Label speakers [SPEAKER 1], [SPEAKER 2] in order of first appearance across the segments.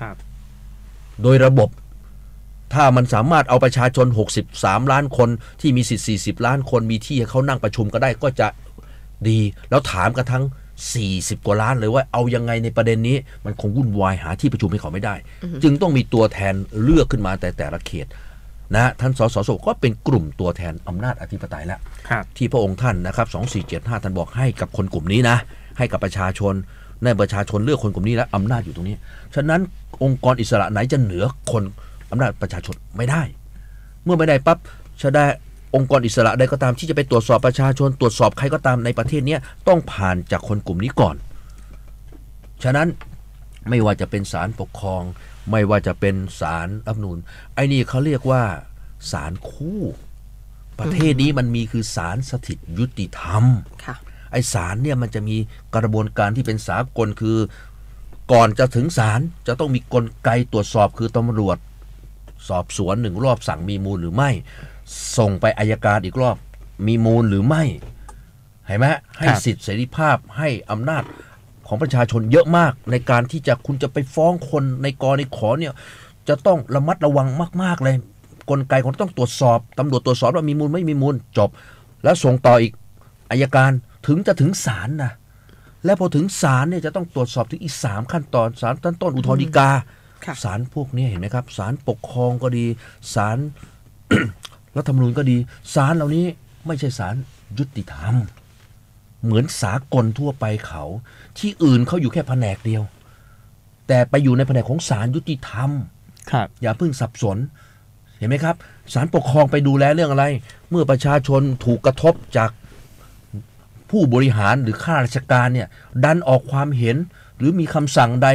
[SPEAKER 1] ครับ
[SPEAKER 2] โดยระบบ ถ้ามันสามารถเอาประชาชน 63 ล้านคนที่มีสิทธิ์40 ล้านคนมีที่ให้เขานั่งประชุมก็ได้ก็จะดีแล้วถามกันทั้ง 40 กว่าล้านเลยว่าเอายังไงในประเด็นนี้ มันคงวุ่นวายหาที่ประชุมให้เขาไม่ได้ จึงต้องมีตัวแทนเลือกขึ้นมาแต่แต่ละเขตนะท่านสสสก็เป็นกลุ่มตัวแทนอำนาจอธิปไตยแล้ว
[SPEAKER 1] ครับ
[SPEAKER 2] ที่พระองค์ท่านนะครับ 2475 ท่านบอกให้กับคนกลุ่มนี้นะ ให้กับประชาชน ในประชาชนเลือกคนกลุ่มนี้และอำนาจอยู่ตรงนี้ ฉะนั้นองค์กรอิสระไหนจะเหนือคนอำนาจประชาชนไม่ได้ เมื่อไม่ได้ปั๊บจะได้องค์กรอิสระใดก็ตามที่จะไปตรวจสอบประชาชน ตรวจสอบใครก็ตามในประเทศนี้ต้องผ่านจากคนกลุ่มนี้ก่อน ฉะนั้นไม่ว่าจะเป็นศาลปกครอง ไม่ว่าจะเป็นศาลรัฐนูญไอ้นี่เขาเรียกว่าศาลคู่ ประเทศนี้มันมีคือศาลสถิตยุติธรรม
[SPEAKER 3] ค่ะ
[SPEAKER 2] ไอศาลเนี่ยมันจะมีกระบวนการที่เป็นสากลคือ ก่อนจะถึงศาลจะต้องมีกลไกตรวจสอบคือตำรวจ สอบสวนหนึ่งรอบสั่งมีมูลหรือไม่ ส่งไปอายการอีกรอบมีมูลหรือไม่เห็นไหมให้
[SPEAKER 1] ครับ
[SPEAKER 2] สิทธิเสรีภาพให้อำนาจของประชาชนเยอะมาก ในการที่จะคุณจะไปฟ้องคนในกรณีขอเนี่ยจะต้องระมัดระวังมาก ๆ เลย กลไกของต้องตรวจสอบตำรวจตรวจสอบว่ามีมูลไม่มีมูลจบ แล้วส่งต่ออีกอายการ ถึงจะถึงศาลนะและพอถึงศาลเนี่ยจะต้องตรวจสอบถึงอีกสามขั้นตอนศาลตั้นต้นอุทธรณ์ฎีกา
[SPEAKER 3] ค่ะ
[SPEAKER 2] ศาลพวกนี้เห็นไหมครับศาลปกครองก็ดีศาลรัฐธรรมนูญก็ดีศาลเหล่านี้ไม่ใช่ศาลยุติธรรม เหมือนสากลทั่วไปเขา ที่อื่นเขาอยู่แค่แผนกเดียว แต่ไปอยู่ในแผนกของศาลยุติธรรม
[SPEAKER 1] ครับ
[SPEAKER 2] อย่าเพิ่งสับสน เห็นไหมครับศาลปกครองไปดูแลเรื่องอะไร เมื่อประชาชนถูกกระทบจาก ผู้บริหารหรือข้าราชการเนี่ยดันออกความเห็น หรือมีคำสั่งใด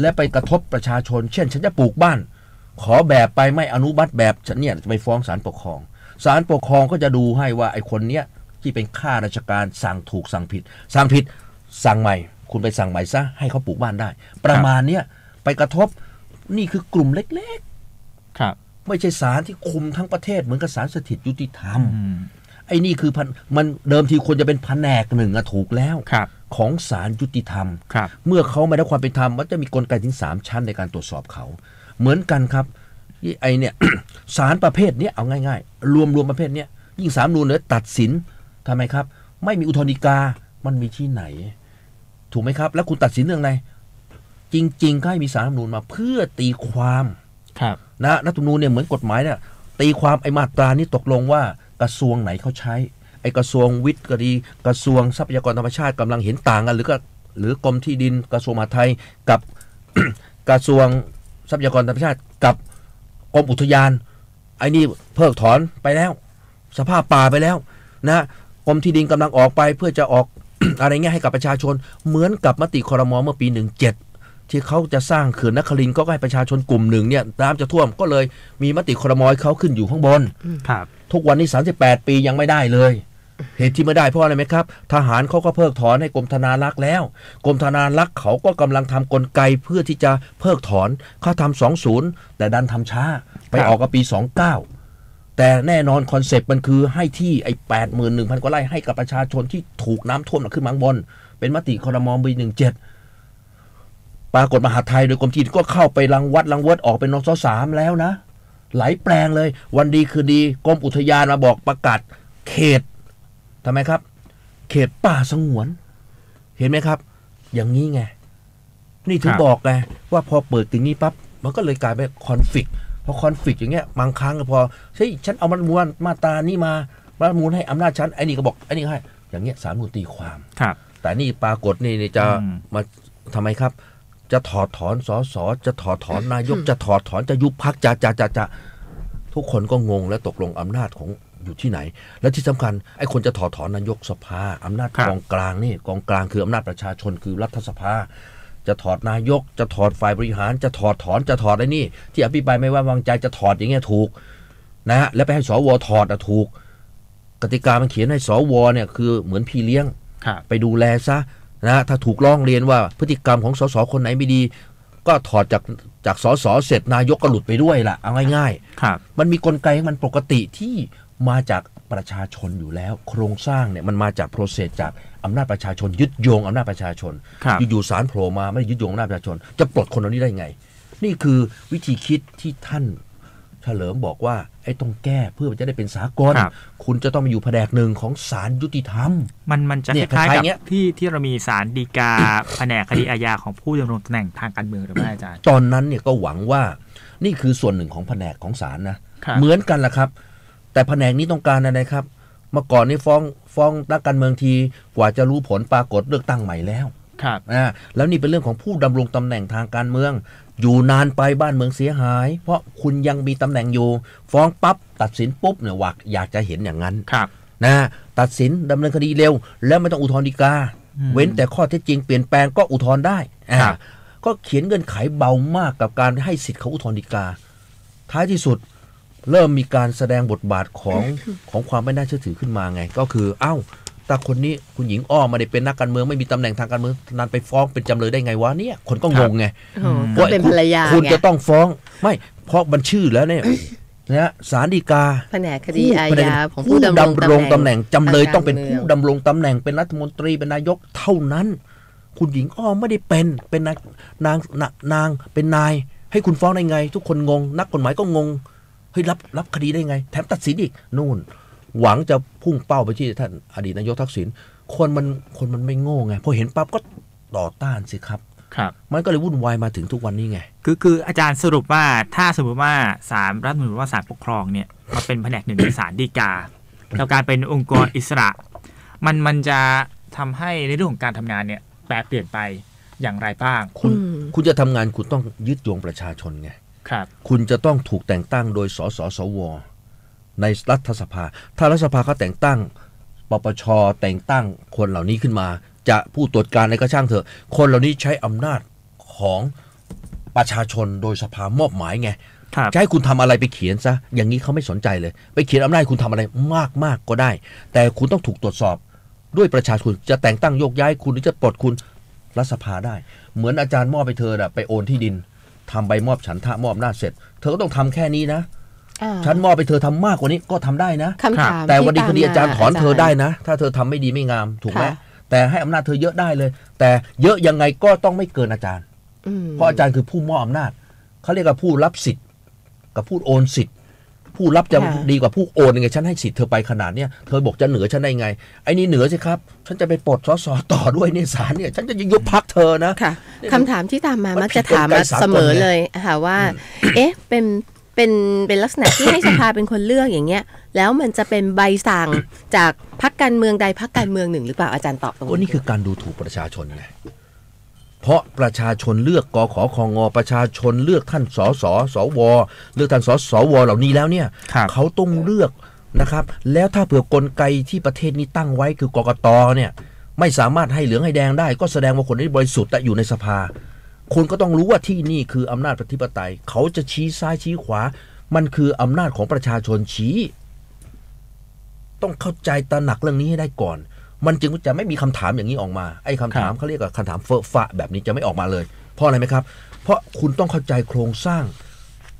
[SPEAKER 2] และไปกระทบประชาชน เช่น ฉันจะปลูกบ้าน ขอแบบไปไม่อนุมัติแบบฉันเนี่ยจะไปฟ้องศาลปกครองศาลปกครองก็จะดูให้ว่าไอ้คนเนี้ยที่เป็นข้าราชการสั่งถูกสั่งผิด สั่งผิดสั่งใหม่ คุณไปสั่งใหม่ซะให้เขาปลูกบ้านได้ ประมาณเนี้ยไปกระทบนี่คือกลุ่มเล็ก ๆ
[SPEAKER 1] ครับ
[SPEAKER 2] ไม่ใช่ศาลที่คุมทั้งประเทศเหมือนกับศาลสถิตยุติธรรม
[SPEAKER 1] อืม
[SPEAKER 2] ไอ้นี่คือพันมันเดิมทีควรจะเป็นแผนกหนึ่งอะถูกแล้ว
[SPEAKER 1] ครับ
[SPEAKER 2] ของศาลยุติธรรม
[SPEAKER 1] ครับ
[SPEAKER 2] เมื่อเขาไม่ได้ความเป็นธรรมมันจะมีกลไกถึงสามชั้นในการตรวจสอบเขา เหมือนกันครับที่ไอเนี่ยศาลประเภทเนี้ยเอาง่าย ๆ รวมรวมประเภทเนี้ยยิ่งสามนูนเนี่ยตัดสินทำไมครับ ไม่มีอุทธรณ์ฎีกามันมีที่ไหน ถูกไหมครับ แล้วคุณตัดสินเรื่องอะไร จริงๆก็ให้มีสารรัฐธรรมนูญมาเพื่อตีความ
[SPEAKER 1] ครับ
[SPEAKER 2] นะรัฐธรรมนูญเนี่ยเหมือนกฎหมายเนี่ยตีความไอ้มาตรานี้ตกลงว่า กระทรวงไหนเขาใช้ไอ้กระทรวงวิทย์ก็ดีกระทรวงทรัพยากรธรรมชาติกำลังเห็นต่างกันหรือก็หรือกรมที่ดินกระทรวงมหาดไทยกับกระทรวงทรัพยากรธรรมชาติกับกรมอุทยานไอ้นี่เพิกถอนไปแล้ว สภาพป่าไปแล้วนะกรมที่ดินกำลังออกไปเพื่อจะออกอะไรเงี้ยให้กับประชาชนเหมือนกับมติคอรมอเมื่อปี 17 ที่เขาจะสร้างเขื่อนนครินทร์ก็ให้ประชาชนกลุ่มหนึ่งเนี่ยน้ำจะท่วมก็เลยมีมติคอรมอให้เขาขึ้นอยู่ข้างบน
[SPEAKER 1] ครับ
[SPEAKER 2] ทุกวันนี้38 ปียังไม่ได้เลย เหตุที่ไม่ได้เพราะอะไรไหมครับ ทหารเขาก็เพิกถอนให้กรมธนารักษ์แล้ว กรมธนารักษ์เขาก็กำลังทำกลไกเพื่อที่จะเพิกถอนเขาทำ20แต่ดันทำช้า ไป
[SPEAKER 1] ครับ
[SPEAKER 2] ออกกับปี 29 แต่แน่นอนคอนเซปต์มันคือให้ที่ไอ้8 1 0 0 0กว่าไร่ให้กับประชาชนที่ถูกน้ำท่วมขึ้นมาข้างบนเป็นมติคอรมอปี17 ปรากฏมหาดไทยโดยกรมที่ดินก็เข้าไปรังวัดรังเวิร์ดออกเป็นนสสามแล้วนะ หลายแปลงเลย วันดีคือดีกรมอุทยานมาบอกประกาศเขตทำไมครับ เขตป่าสงวน เห็นไหมครับ อย่างนี้ไง นี่ถึง
[SPEAKER 1] ครับ
[SPEAKER 2] บอกไงว่าพอเปิดถึงนี้ปั๊บมันก็เลยกลายเป็นคอนฟ lict พอคอนฟ lict อย่างเงี้ยบางครั้งก็พอเฮ้ยฉันเอามาตรมูลมาตรานี้มามาตรมูลให้อำนาจฉันไอ้นี่ก็บอกไอ้นี่ก็ให้ อย่างเงี้ยสารมูลตีความ
[SPEAKER 1] ครับ
[SPEAKER 2] แต่นี่ปรากฏนี่นี่จะ
[SPEAKER 1] อืม
[SPEAKER 2] มาทำไมครับ จะถอดถอนสสจะถอดถอนนายก จะถอดถอนจะยุบพักจะจะจะจะทุกคนก็งงและตกลงอำนาจของอยู่ที่ไหน และที่สำคัญไอ้คนจะถอดถอนนายกสภาอำนาจ
[SPEAKER 1] ครับ
[SPEAKER 2] กองกลางนี่กองกลางคืออำนาจประชาชนคือรัฐสภา จะถอดนายก จะถอดฝ่ายบริหาร จะถอดถอนจะถอดไอ้นี่ ที่อภิปรายไม่ไว้วางใจจะถอดอย่างเงี้ยถูกนะฮะแล้วไปให้สวถอดอะถูก กติกามันเขียนให้สวเนี่ยคือเหมือนพี่เลี้ยง
[SPEAKER 1] ครับ
[SPEAKER 2] ไปดูแลซะ นะถ้าถูกร้องเรียนว่าพฤติกรรมของสสคนไหนไม่ดี ก็ถอดจากจากสสเสร็จนายกก็หลุดไปด้วยล่ะเอาง่าย
[SPEAKER 1] ครับ
[SPEAKER 2] ๆมันมีกลไกของมันปกติที่มาจากประชาชนอยู่แล้ว โครงสร้างเนี่ยมันมาจากโปรเซสจากอำนาจประชาชน ยึดโยงอำนาจประชาชน
[SPEAKER 1] ครับ
[SPEAKER 2] อยู่ๆสารโผล่มาไม่ได้ยึดโยงอำนาจประชาชน จะปลดคนเหล่านี้ได้ไง นี่คือวิธีคิดที่ท่าน เฉลิมบอกว่าไอ้ต้องแก้เพื่อมันจะได้เป็นสากล
[SPEAKER 1] ครับ
[SPEAKER 2] คุณจะต้องมาอยู่แผนกหนึ่งของศาลยุติธรรม
[SPEAKER 1] มันมันจะ
[SPEAKER 2] เนี่
[SPEAKER 1] ค
[SPEAKER 2] ย
[SPEAKER 1] ล้าย
[SPEAKER 2] คล้าย
[SPEAKER 1] ๆกับ
[SPEAKER 2] ๆเงี้ย
[SPEAKER 1] ที่ที่เรามีสารดีกาแผนกคดีอาญาของผู้ดำรงตำแหน่งทางการเมืองหรือไม่อาจารย์
[SPEAKER 2] ตอนนั้นเนี่ยก็หวังว่านี่คือส่วนหนึ่งของแผนกของศาลนะ
[SPEAKER 1] ครับ
[SPEAKER 2] เหมือนกันแหละครับ แต่แผนกนี้ต้องการอะไรครับเมื่อก่อนนี่ฟ้องฟ้องนักการเมืองทีกว่าจะรู้ผลปรากฏเลือกตั้งใหม่แล้ว
[SPEAKER 1] ครับ
[SPEAKER 2] อ่าแล้วนี่เป็นเรื่องของผู้ดำรงตำแหน่งทางการเมือง อยู่นานไปบ้านเมืองเสียหาย เพราะคุณยังมีตำแหน่งอยู่ ฟ้องปั๊บตัดสินปุ๊บเนี่ยวักอยากจะเห็นอย่างนั้น
[SPEAKER 1] ครับ
[SPEAKER 2] นะตัดสินดำเนินคดีเร็ว แล้วไม่ต้องอุทธรณ์ฎีกา
[SPEAKER 1] อืม
[SPEAKER 2] เว้นแต่ข้อเท็จจริงเปลี่ยนแปลงก็อุทธรณ์ได้อ่า
[SPEAKER 1] ครับ
[SPEAKER 2] ก็เขียนเงื่อนไขเบามากกับการให้สิทธิ์เขาอุทธรณ์ฎีกา ท้ายที่สุดเริ่มมีการแสดงบทบาทของของความไม่น่าเชื่อถือขึ้นมาไง ก็คือ เอ้า แต่คนนี้คุณหญิงอ้อไม่ได้เป็นนักการเมืองไม่มีตำแหน่งทางการเมืองนานไปฟ้องเป็นจำเลยได้ไงวะเนี่ย คนก็งงไง
[SPEAKER 3] โอ้ก็เป็นภรรยา
[SPEAKER 2] คุณ
[SPEAKER 3] ไง
[SPEAKER 2] จะต้องฟ้องไม่เพราะบัญชื่อแล้วเนี่ยนะศาลฎีกา
[SPEAKER 3] แผนกคดีอาญาของ
[SPEAKER 2] ผู้
[SPEAKER 3] ผู้ดำรง
[SPEAKER 2] ดำรงตำแหน่งจำเลย
[SPEAKER 3] ทา
[SPEAKER 2] ต้องเป็น
[SPEAKER 3] การ
[SPEAKER 2] ผู้
[SPEAKER 3] มื
[SPEAKER 2] ดำรงตำแหน่งเป็นรัฐมนตรีเป็นนายกเท่านั้น คุณหญิงอ้อไม่ได้เป็นเป็นนางนางนางนางเป็นนาย ให้คุณฟ้องได้ไง ทุกคนงง นักกฎหมายก็งงเฮ้ยรับรับคดีได้ไง แถมตัดสินอีกนู่น หวังจะพุ่งเป้าไปที่ท่านอดีตนายกทักษิณคนมันคนมันไม่โง่ไงพอเห็นปั๊บก็ต่อต้านสิครับ
[SPEAKER 1] ครับ
[SPEAKER 2] มันก็เลยวุ่นวายมาถึงทุกวันนี้ไง
[SPEAKER 1] คือคืออาจารย์สรุปว่าถ้าสมมติว่าศาลรัฐธรรมนูญหรือว่าศาลปกครองเนี่ยมาเป็นแผนกหนึ่งในศาลฎีกากับการเป็นองค์กรอิสระ มันมันจะทำให้ในเรื่องของการทำงานเนี่ยแปรเปลี่ยนไปอย่างไรบ้าง
[SPEAKER 2] คุณ
[SPEAKER 3] อืม
[SPEAKER 2] คุณจะทำงานคุณต้องยึดโยงประชาชนไง
[SPEAKER 1] ครับ
[SPEAKER 2] คุณจะต้องถูกแต่งตั้งโดยสสสว ในรัฐสภา ถ้ารัฐสภาเขาแต่งตั้งปปชแต่งตั้งคนเหล่านี้ขึ้นมา จะผู้ตรวจการอะไรก็ช่างเถอะ คนเหล่านี้ใช้อำนาจของประชาชนโดยสภามอบหมายไง
[SPEAKER 1] ครับ
[SPEAKER 2] จะให้คุณทำอะไรไปเขียนซะ อย่างนี้เขาไม่สนใจเลย ไปเขียนอำนาจให้คุณทำอะไรมากมากก็ได้ แต่คุณต้องถูกตรวจสอบด้วยประชาชนจะแต่งตั้งโยกย้ายคุณหรือจะปลดคุณรัฐสภาได้ เหมือนอาจารย์มอบไปเธอน่ะไปโอนที่ดินทำใบมอบฉันทะมอบอำนาจเสร็จ เธอก็ต้องทำแค่นี้นะ
[SPEAKER 3] อ่า
[SPEAKER 2] ฉันมอบไปเธอทำมากกว่านี้ก็ทำได้นะ
[SPEAKER 3] คำถาม
[SPEAKER 2] แต่วันนี้ค
[SPEAKER 3] ที่
[SPEAKER 2] ดีอาจารย์ถอนเธอได้า
[SPEAKER 3] จารย์
[SPEAKER 2] นะ ถ้าเธอทำไม่ดีไม่งามถูกไหม
[SPEAKER 3] ค่ะ
[SPEAKER 2] แต่ให้อำนาจเธอเยอะได้เลย แต่เยอะยังไงก็ต้องไม่เกินอาจารย์
[SPEAKER 3] อืม
[SPEAKER 2] เพราะอาจารย์คือผู้มอบอำนาจเขาเรียกว่าผู้รับสิทธิ์ กับผู้โอนสิทธิ์ ผู้รับจะ
[SPEAKER 3] ค่ะ
[SPEAKER 2] ดีกว่าผู้โอนยังไงฉันให้สิทธิ์เธอไปขนาดเนี้ยเธอบอกจะเหนือฉันได้ไงไอ้นี่เหนือสิครับ ฉันจะไปปลดสสต่อด้วยในศาลเนี่ย ฉันจะยุบพักเธอนะ
[SPEAKER 3] ค่ะคำถามที่ตามมา
[SPEAKER 2] มัน
[SPEAKER 3] มักจะถาม
[SPEAKER 2] ผิดกลไก
[SPEAKER 3] มา
[SPEAKER 2] สากล
[SPEAKER 3] เสมอเลยค่ะว่า เอ๊ะ เป็น เป็นเป็นลักษณะที่ให้สภาเป็นคนเลือกอย่างเงี้ย แล้วมันจะเป็นใบสั่งจากพักการเมืองใดพักการเมืองหนึ่งหรือเปล่าอาจารย์ตอบตรง
[SPEAKER 2] ก็นี่คือการดูถูกประชาชนไงเพราะประชาชนเลือกกขอคองอประชาชนเลือกท่านสสสวเลือกท่านสสวเหล่านี้แล้วเนี่ย
[SPEAKER 1] ครับ
[SPEAKER 2] เขาต้องเลือกนะครับ แล้วถ้าเผื่อกลไกที่ประเทศนี้ตั้งไว้คือกกตเนี่ยไม่สามารถให้เหลืองให้แดงได้ ก็แสดงว่าคนที่บริสุทธิ์อะอยู่ในสภา คุณก็ต้องรู้ว่าที่นี่คืออำนาจประธิปไตย เขาจะชี้ซ้ายชี้ขวา มันคืออำนาจของประชาชนชี้ ต้องเข้าใจตระหนักเรื่องนี้ให้ได้ก่อน มันจึงจะไม่มีคำถามอย่างนี้ออกมาไอ้คำถามเขาเรียกว่าคำถามเฟอะฟะแบบนี้จะไม่ออกมาเลย เพราะอะไรไหมครับ เพราะคุณต้องเข้าใจโครงสร้าง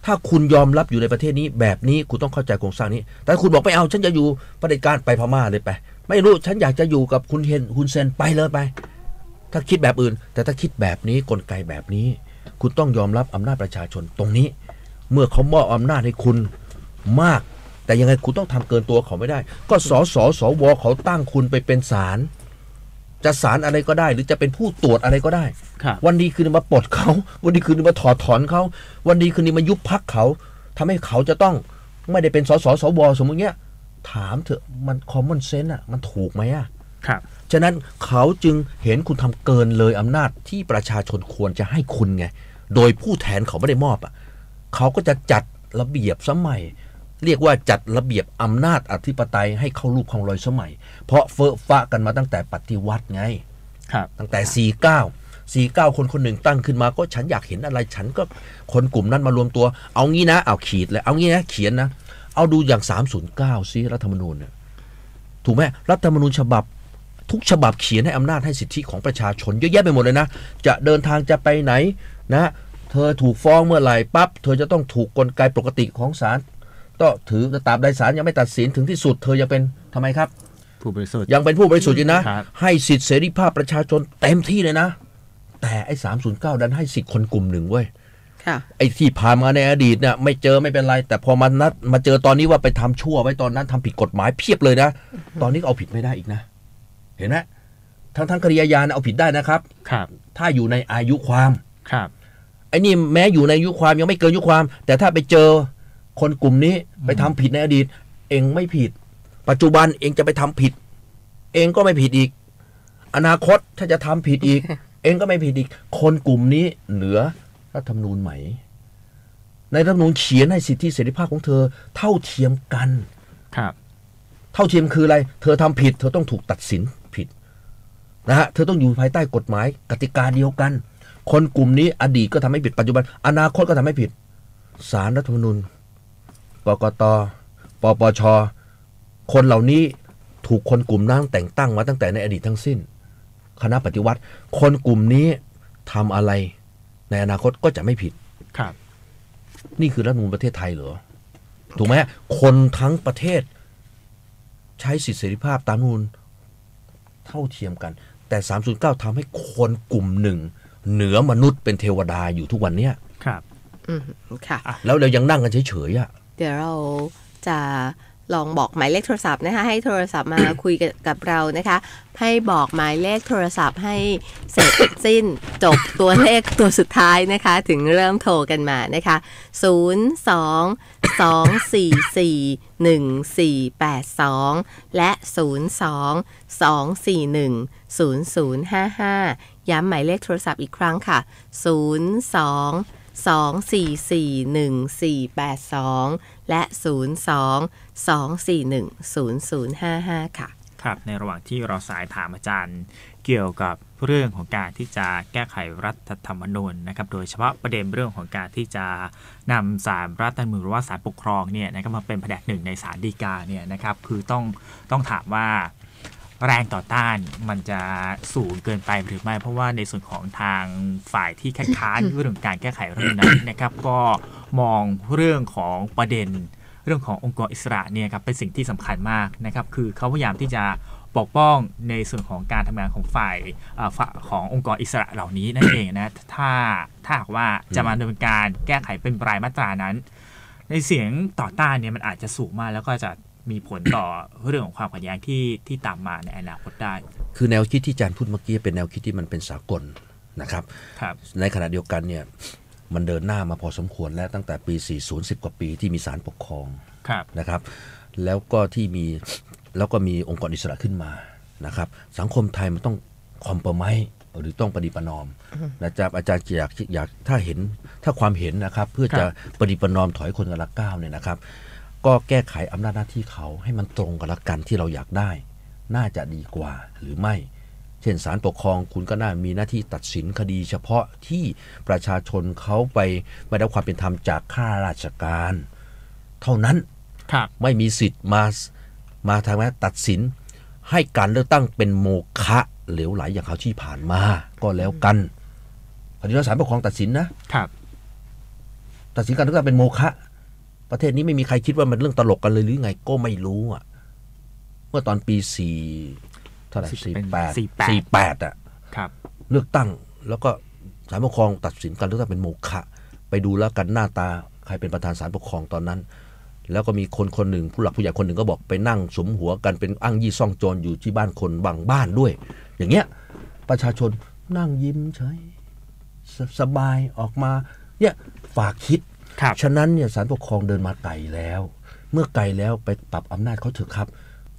[SPEAKER 2] ถ้าคุณยอมรับอยู่ในประเทศนี้แบบนี้คุณต้องเข้าใจโครงสร้างนี้ แต่คุณบอกไม่เอาฉันจะอยู่ประเผด็จการไปพม่าเลยไป ไม่รู้ฉันอยากจะอยู่กับคุณเฮนคุณเซนไปเลยไป ถ้าคิดแบบอื่น แต่ถ้าคิดแบบนี้กลไกแบบนี้ คุณต้องยอมรับอำนาจประชาชนตรงนี้ เมื่อเขามอบอำนาจให้คุณมาก แต่ยังไงคุณต้องทำเกินตัวเขาไม่ได้ ก็สสสวเขาตั้งคุณไปเป็นศาลจะศาลอะไรก็ได้ หรือจะเป็นผู้ตรวจอะไรก็ได้
[SPEAKER 1] ครับ
[SPEAKER 2] วันดีคืนดีมาปลดเขา วันดีคืนดีมาถอดถอนเขา วันดีคืนดีมายุบพักเขาทำให้เขาจะต้องไม่ได้เป็นสสสวสมมติเนี้ยถามเถอะมันคอมมอนเซนส์อะมันถูกไหมอะ
[SPEAKER 1] ครับ
[SPEAKER 2] ฉะนั้นเขาจึงเห็นคุณทำเกินเลยอำนาจที่ประชาชนควรจะให้คุณไง โดยผู้แทนเขาไม่ได้มอบอะเขาก็จะจัดระเบียบสมัย เรียกว่าจัดระเบียบอำนาจอธิปไตยให้เข้ารูปของรอยสมัย เพราะเฟอะฟะกันมาตั้งแต่ปฏิวัติไง
[SPEAKER 1] ครับ
[SPEAKER 2] ตั้งแต่ 49 49 คนคนหนึ่งตั้งขึ้นมาก็ฉันอยากเห็นอะไรฉันก็คนกลุ่มนั้นมารวมตัว เอางี้นะเอาขีดเลยเอางี้นะเขียนนะ เอาดูอย่าง 309ซิรัฐธรรมนูญเนี่ยถูกไหมรัฐธรรมนูญฉบับ ทุกฉบับเขียนให้อำนาจให้สิทธิของประชาชนเยอะแยะไปหมดเลยนะ จะเดินทางจะไปไหนนะเธอถูกฟ้องเมื่อไหร่ปั๊บเธอจะต้องถูกกลไกปกติของศาลก็ถือตราบใดศาลยังไม่ตัดสินถึงที่สุด เธอยังเป็นทำไมครับ
[SPEAKER 1] ผู้บริสุทธิ์
[SPEAKER 2] ยังเป็นผู้บริสุทธิ์อยู่นะ
[SPEAKER 1] ครับ
[SPEAKER 2] ให้สิทธิเสรีภาพประชาชนเต็มที่เลยนะ แต่ไอ้สามศูนย์เก้าดันให้สิทธิ์คนกลุ่มหนึ่งเว้ย
[SPEAKER 3] ค่ะ
[SPEAKER 2] ไอ้ที่ผ่านมาในอดีตเนี่ยไม่เจอไม่เป็นไร แต่พอมานัดมาเจอตอนนี้ว่าไปทำชั่วไว้ตอนนั้นทำผิดกฎหมายเพียบเลยนะ ตอนนี้ก็เอาผิดไม่ได้อีกนะ เห็นไหมทั้งทั้งคดีอาญาเนี่ยเอาผิดได้นะครับ
[SPEAKER 1] ครับ
[SPEAKER 2] ถ้าอยู่ในอายุความ
[SPEAKER 1] ครับ
[SPEAKER 2] ไอ้นี่แม้อยู่ในอายุความยังไม่เกินอายุความ แต่ถ้าไปเจอคนกลุ่มนี้ไปทำผิดในอดีต เองไม่ผิด ปัจจุบันเองจะไปทำผิด เองก็ไม่ผิดอีก อนาคตถ้าจะทำผิดอีก เองก็ไม่ผิดอีก คนกลุ่มนี้เหนือรัฐธรรมนูญไหมในรัฐธรรมนูญเขียนให้สิทธิเสรีภาพของเธอ เท่าเทียมกัน
[SPEAKER 1] ครับ
[SPEAKER 2] เท่าเทียมคืออะไร เธอทำผิด เธอต้องถูกตัดสินผิด นะฮะเธอต้องอยู่ภายใต้กฎหมายกติกาเดียวกัน คนกลุ่มนี้อดีตก็ทำให้ผิดปัจจุบัน อนาคตก็ทำให้ผิดสารรัฐธรรมนูญกกตปปช คนเหล่านี้ถูกคนกลุ่มนั้นแต่งตั้งมาตั้งแต่ในอดีตทั้งสิ้น คณะปฏิวัติ คนกลุ่มนี้ทำอะไร ในอนาคตก็จะไม่ผิด
[SPEAKER 1] ครับ
[SPEAKER 2] นี่คือรัฐธรรมนูญประเทศไทยเหรอถูกไหมฮะคนทั้งประเทศ ใช้สิทธิเสรีภาพตามรัฐธรรมนูญเท่าเทียมกัน แต่ 309ทำให้คนกลุ่มหนึ่ง เหนือมนุษย์เป็นเทวดาอยู่ทุกวันเนี้ย
[SPEAKER 1] ครับ
[SPEAKER 3] อืมค่ะ
[SPEAKER 2] แล้วเรายังนั่งกันเฉยๆอะ
[SPEAKER 3] เดี๋ยวเราจะลองบอกหมายเลขโทรศัพท์นะคะให้โทรศัพท์มาคุยกับกับเรานะคะ ให้บอกหมายเลขโทรศัพท์ให้เสร็จสิ้นจบตัวเลขตัวสุดท้ายนะคะ ถึงเริ่มโทรกันมานะคะ 0 2 02441482 และ 0 2 2 4 1 0 0 5 5 ย้ำหมายเลขโทรศัพท์อีกครั้งค่ะ 02 24414482 และ 0 2 2 4 1 0 0 5 5 ค่ะ
[SPEAKER 1] ครับ ในระหว่างที่เราสายถามอาจารย์ เกี่ยวกับเรื่องของการที่จะแก้ไขรัฐธรรมนูญนะครับ โดยเฉพาะประเด็นเรื่องของการที่จะนำสารรัฐธรรมนูญหรือว่าสารปกครองเนี่ยนะครับมาเป็นแผนกหนึ่งในสารดีกาเนี่ยนะครับคือต้องต้องถามว่าแรงต่อต้านมันจะสูงเกินไปหรือไม่ เพราะว่าในส่วนของทางฝ่ายที่คัดค้านเรื่องการแก้ไขรัฐธรรมนูญนั้นนะครับ ก็มองเรื่องของประเด็นเรื่องขององค์กรอิสระเนี่ยครับเป็นสิ่งที่สำคัญมากนะครับ คือเขาพยายามที่จะ ปกป้องในส่วนของการทำงานของฝ่ายเอ่อฝ่ายขององค์กรอิสระเหล่านี้นั่นเองนะถ้าถ้าหากว่าจะมาดำเนินการแก้ไขเป็นรายมาตรานั้น ในเสียงต่อต้านเนี่ยมันอาจจะสูงมากแล้วก็จะมีผลต่อเรื่องของความขัดแย้งที่ที่ตามมาในอนาคตได้
[SPEAKER 2] คือแนวคิดที่อาจารย์พูดเมื่อกี้เป็นแนวคิดที่มันเป็นสากลนะครับ
[SPEAKER 1] ครับ
[SPEAKER 2] ในขณะเดียวกันเนี่ยมันเดินหน้ามาพอสมควรแล้วตั้งแต่ปี 40 10 กว่าปีที่มีศาลปกครอง
[SPEAKER 1] ครับ
[SPEAKER 2] นะครับ แล้วก็ที่มี แล้วก็มีองค์กรอิสระขึ้นมานะครับสังคมไทยมันต้องคอมเปอร์ไมหรือต้องปฏิประนอมนะครับอาจารย์อยากอยากถ้าเห็นถ้าความเห็นนะครับเพื่อจะปฏิประนอมถอยคนกันละก้าวเนี่ยนะครับ ก็แก้ไขอำนาจหน้าที่เขาให้มันตรงกันละกันที่เราอยากได้ น่าจะดีกว่าหรือไม่ เช่นศาลปกครองคุณก็น่ามีหน้าที่ตัดสินคดี เฉพาะที่ประชาชนเขาไปไม่ได้รับความเป็นธรรมจากข้าราชการ เท่านั้น
[SPEAKER 1] ครับ
[SPEAKER 2] ไม่มีสิทธิ์มา มาทางนั้นตัดสินให้การเลือกตั้งเป็นโมฆะเหลวไหลอย่างเขาวที่ผ่านมา ก็แล้วกันคดีศาลปกครองตัดสินนะ
[SPEAKER 1] ครับ
[SPEAKER 2] ตัดสินการเลือกตั้งเป็นโมฆะประเทศนี้ไม่มีใครคิดว่ามันเรื่องตลกกันเลยหรือไงก็ไม่รู้อะ เมื่อตอนปีสี่เท่าไหร่
[SPEAKER 1] สิ
[SPEAKER 2] สี่
[SPEAKER 1] บเป็น
[SPEAKER 2] แปด
[SPEAKER 1] 48
[SPEAKER 2] สี่แปดอะ
[SPEAKER 1] ครับ
[SPEAKER 2] เลือกตั้งแล้วก็ศาลปกครองตัดสินการเลือกตั้งเป็นโมฆะไปดูแล้วกันหน้าตาใครเป็นประธานศาลปกครองตอนนั้น แล้วก็มีคนคนหนึ่งผู้หลักผู้ใหญ่คนหนึ่งก็บอกไปนั่งสมหัวกันเป็นอ้างยี่ซ่องโจรอยู่ที่บ้านคนบางบ้านด้วย อย่างเงี้ยประชาชนนั่งยิ้มเฉยสสบายออกมาเนี่ยฝากคิด
[SPEAKER 1] ครับ
[SPEAKER 2] ฉะนั้นเนี่ยศาลปกครองเดินมาไกลแล้ว เมื่อไกลแล้วไปปรับอำนาจเขาเถอะครับ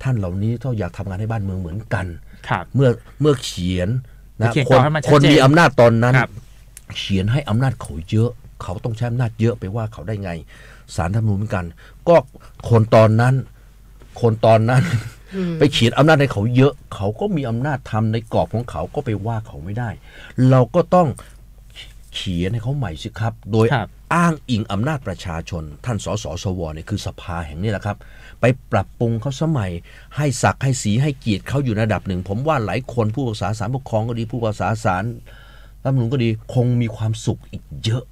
[SPEAKER 2] ท่านเหล่านี้ถ้าอยากทำงานให้บ้านเมืองเหมือนกัน
[SPEAKER 1] ครับ
[SPEAKER 2] เมื่อเมื่อเขียนนะ
[SPEAKER 1] เขียน
[SPEAKER 2] ค
[SPEAKER 1] ต่อนให้มันชัด
[SPEAKER 2] คน
[SPEAKER 1] เจน
[SPEAKER 2] มีอำนาจตอนนั้น
[SPEAKER 1] ครับ
[SPEAKER 2] เขียนให้อำนาจเขาเยอะ เขาต้องใช้อำนาจเยอะไปว่าเขาได้ไงสารธรรมนูญเหมือนกัน ก็คนตอนนั้น คนตอนนั้น ไปเขียนอำนาจให้เขาเยอะ เขาก็มีอำนาจทำในกรอบของเขาก็ไปว่าเขาไม่ได้ เราก็ต้องเขียนให้เขาใหม่สิครับ โดย
[SPEAKER 1] ครับ
[SPEAKER 2] อ้างอิงอำนาจประชาชน ท่านสสสวเนี่ยคือสภาแห่งนี้แหละครับ ไปปรับปรุงเขาสมัย ให้ศักดิ์ให้สีให้เกียรติเขาอยู่ในระดับหนึ่ง ผมว่าหลายคนผู้ปรึกษาสารปกครองก็ดีผู้ปรึกษาสารรัฐธรรมนูญก็ดีคงมีความสุขอีกเยอะ